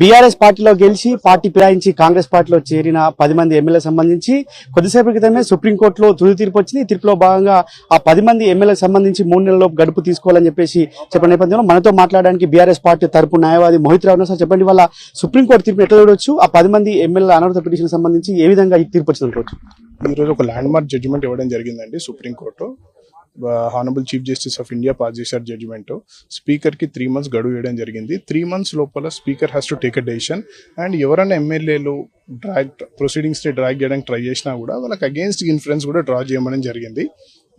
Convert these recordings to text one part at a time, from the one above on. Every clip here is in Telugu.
బీఆర్ఎస్ పార్టీలో గెలిచి పార్టీ ఫిరాయించి కాంగ్రెస్ పార్టీలో చేరిన పది మంది ఎమ్మెల్యే సంబంధించి కొద్దిసేపు క్రితమే సుప్రీంకోర్టులో తుది తీర్పు వచ్చింది. తీర్పులో భాగంగా ఆ పది మంది ఎమ్మెల్యేలకు సంబంధించి మూడు నెలల్లో గడుపు తీసుకోవాలని చెప్పేసి చెప్పిన నేపథ్యంలో మనతో మాట్లాడడానికి బీఆర్ఎస్ పార్టీ తరపు న్యాయవాది మోహిత్ రావు సార్ చెప్పండి వాళ్ళ సుప్రీంకోర్టు తీర్పు ఎట్లా చూడొచ్చు? ఆ పది మంది ఎమ్మెల్యే అనర్హత పిటిషన్ సంబంధించి ఏ విధంగా ఈ తీర్పు వచ్చింది అనుకోవచ్చు ఈరోజు ఒక ల్యాండ్ మార్క్ జడ్జిమెంట్ ఇవ్వడం జరిగిందండి supreme court. Honourable chief justice of India pass చేశారు జడ్జిమెంట్ స్పీకర్కి త్రీ మంత్స్ గడువు ఇవ్వడం జరిగింది. త్రీ మంత్స్ లోపల speaker has to take a decision and ఎవరైనా ఎమ్మెల్యేలు డ్రాగ్ ప్రొసీడింగ్స్ని డ్రాగ్ చేయడానికి ట్రై చేసినా కూడా వాళ్ళకి అగేన్స్ట్ ఇన్ఫ్లుయెన్స్ కూడా డ్రా చేయమని జరిగింది.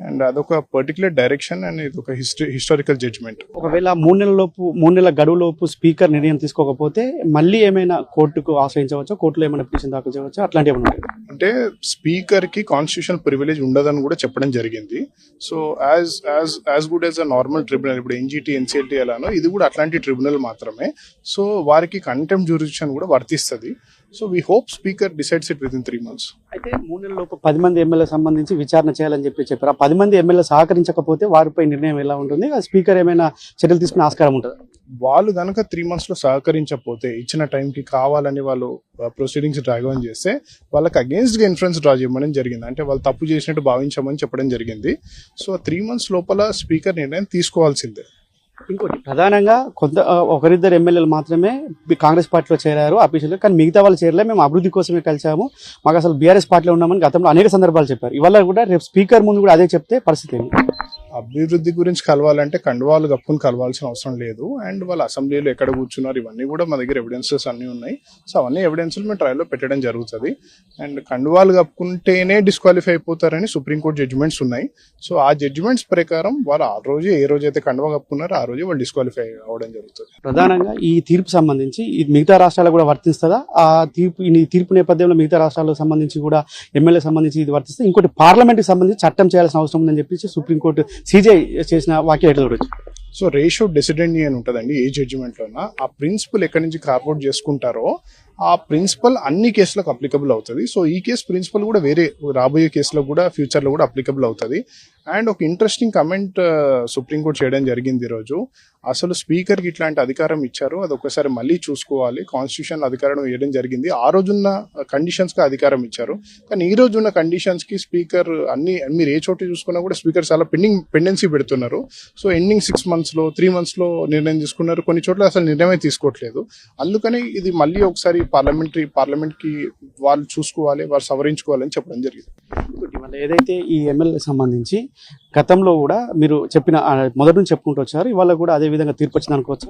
అండ్ అదొక పర్టికులర్ డైరెక్షన్ అండ్ ఇది ఒక హిస్టరీ హిస్టారికల్ జడ్జిమెంట్. ఒకవేళ మూడు నెలల లోపు మూడు నెలల గడువు లోపు స్పీకర్ నిర్ణయం తీసుకోకపోతే మళ్ళీ ఏమైనా కోర్టుకు ఆశ్రయించవచ్చా? కోర్టులో ఏమైనా పిటిషన్ దాఖలు చేయవచ్చా? అట్లాంటివి ఏమైనా? అంటే స్పీకర్కి కాన్స్టిట్యూషన్ ప్రివిలేజ్ ఉండదని కూడా చెప్పడం జరిగింది. So as as as good as a normal tribunal ఇప్పుడు ఎన్జిటి ఎన్సిఎల్టీ ఎలానో ఇది కూడా అట్లాంటి ట్రిబ్యునల్ మాత్రమే. సో వారికి కంటెంప్ జ్యూరిడిక్షన్ కూడా వర్తిస్తుంది. So we hope speaker decides it within three months అయితే మూడు నెలల లోపు పది మంది ఎమ్మెల్యే సంబంధించి విచారణ చేయాలని చెప్పి చెప్పారు. ఆ పది మంది ఎమ్మెల్యే సహకరించకపోతే వారిపై నిర్ణయం ఎలా ఉంటుంది? స్పీకర్ ఏమైనా చర్యలు తీసుకునే ఆస్కారం ఉంటుంది? వాళ్ళు కనుక త్రీ మంత్స్లో సహకరించకపోతే ఇచ్చిన టైంకి కావాలని వాళ్ళు ప్రొసీడింగ్స్ డ్రాగ్ ఆన్ చేస్తే వాళ్ళకి అగేన్స్ట్గా ఇన్ఫ్లుయెన్స్ డ్రా చేయమని జరిగింది. అంటే వాళ్ళు తప్పు చేసినట్టు భావించమని చెప్పడం జరిగింది. సో త్రీ మంత్స్ లోపల స్పీకర్ నిర్ణయం తీసుకోవాల్సిందే. ఇంకోటి. ప్రధానంగా కొంత ఒకరిద్దరు ఎమ్మెల్యేలు మాత్రమే కాంగ్రెస్ పార్టీలో చేరారు ఆఫీసులో కానీ మిగతా వాళ్ళు చేరలే మేము అభివృద్ధి కోసమే కలిసాము మాకు అసలు బీఆర్ఎస్ పార్టీలో ఉన్నామని గతంలో అనేక సందర్భాలు చెప్పారు. ఇవాళ కూడా రేపు స్పీకర్ ముందు కూడా అదే చెప్తే పరిస్థితి ఏమి అభివృద్ధి గురించి కలవాలంటే కండువాలు కప్పుకొని కలవాల్సిన అవసరం లేదు. అండ్ వాళ్ళ అసెంబ్లీలో ఎక్కడ కూర్చున్నారు ఇవన్నీ కూడా మా దగ్గర ఎవిడెన్సెస్ అన్నీ ఉన్నాయి. సో అవన్నీ ఎవిడెన్స్లు మేము ట్రయల్లో పెట్టడం జరుగుతుంది. అండ్ కండువాలు కప్పుకుంటేనే డిస్క్వాలిఫై అయిపోతారని సుప్రీంకోర్టు జడ్జిమెంట్స్ ఉన్నాయి. సో ఆ జడ్జిమెంట్స్ ప్రకారం వాళ్ళు ఆ రోజు ఏ రోజు అయితే కండువా కప్పుకున్నారో ఆ రోజు వాళ్ళు డిస్క్వాలిఫై అవ్వడం జరుగుతుంది. ప్రధానంగా ఈ తీర్పు సంబంధించి ఇది మిగతా రాష్ట్రాలకు కూడా వర్తిస్తుందా? ఆ తీర్పు ఈ తీర్పు నేపథ్యంలో మిగతా రాష్ట్రాలకు సంబంధించి కూడా ఎమ్మెల్యే సంబంధించి ఇది వర్తిస్తే ఇంకోటి పార్లమెంట్కి సంబంధించి చట్టం చేయాల్సిన అవసరం ఉందని చెప్పేసి సుప్రీంకోర్టు సీజే చేసిన వాక్యం ఎట్లా చూడొచ్చు? సో రేషియో డెసిడెంట్ అని ఉంటుందండి ఏ జడ్జిమెంట్లోనా ఆ ప్రిన్సిపల్ ఎక్కడి నుంచి కార్పొరేట్ చేసుకుంటారో ఆ ప్రిన్సిపల్ అన్ని కేసులకు అప్లికబుల్ అవుతుంది. సో ఈ కేసు ప్రిన్సిపల్ కూడా వేరే రాబోయే కేసులో కూడా ఫ్యూచర్లో కూడా అప్లికబుల్ అవుతుంది. అండ్ ఒక ఇంట్రెస్టింగ్ కమెంట్ సుప్రీంకోర్టు చేయడం జరిగింది ఈరోజు అసలు స్పీకర్కి ఇట్లాంటి అధికారం ఇచ్చారు. అది ఒకసారి మళ్ళీ చూసుకోవాలి. కాన్స్టిట్యూషన్ అధికారం ఇవ్వడం జరిగింది. ఆ రోజున్న కండిషన్స్కి అధికారం ఇచ్చారు. కానీ ఈ రోజు ఉన్న కండిషన్స్కి స్పీకర్ అన్ని మీరు ఏ చోట చూసుకున్నా కూడా స్పీకర్ చాలా పెండింగ్ పెండెన్సీ పెడుతున్నారు. సో ఎండింగ్ సిక్స్ మంత్స్లో త్రీ మంత్స్లో నిర్ణయం తీసుకున్నారు. కొన్ని చోట్ల అసలు నిర్ణయమే తీసుకోవట్లేదు. అందుకని ఇది మళ్ళీ ఒకసారి పార్లమెంటరీ పార్లమెంట్కి వాళ్ళు చూసుకోవాలి వారు సవరించుకోవాలని చెప్పడం జరిగింది. మళ్ళీ ఏదైతే ఈ ఎమ్మెల్యే సంబంధించి గతంలో కూడా మీరు చెప్పిన మొదటి నుంచి చెప్పుకుంటూ వచ్చారు ఇవాళ కూడా అదే విధంగా తీర్పు వచ్చింది అనుకోవచ్చు?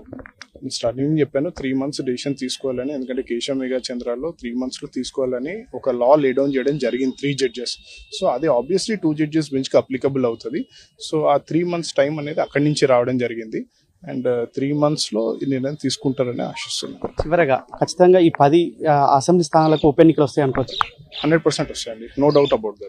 స్టార్టింగ్ చెప్పాను త్రీ మంత్స్ డెసిషన్ తీసుకోవాలని ఎందుకంటే కేశవ మేఘా చంద్రాలో త్రీ మంత్స్లో తీసుకోవాలని ఒక లా లే డౌన్ చేయడం జరిగింది త్రీ జడ్జెస్ సో అది ఆబ్వియస్లీ టూ జడ్జెస్ బెంచ్కి అప్లికబుల్ అవుతుంది. సో ఆ త్రీ మంత్స్ టైం అనేది అక్కడి నుంచి రావడం జరిగింది. అండ్ త్రీ మంత్స్లో ఈ నిర్ణయం తీసుకుంటారని ఆశిస్తున్నాను. చివరగా ఖచ్చితంగా ఈ పది అసెంబ్లీ స్థానాలకు ఉప ఎన్నికలు వస్తాయి అనుకోవచ్చు. హండ్రెడ్ పర్సెంట్ వస్తాయండి. No doubt about that.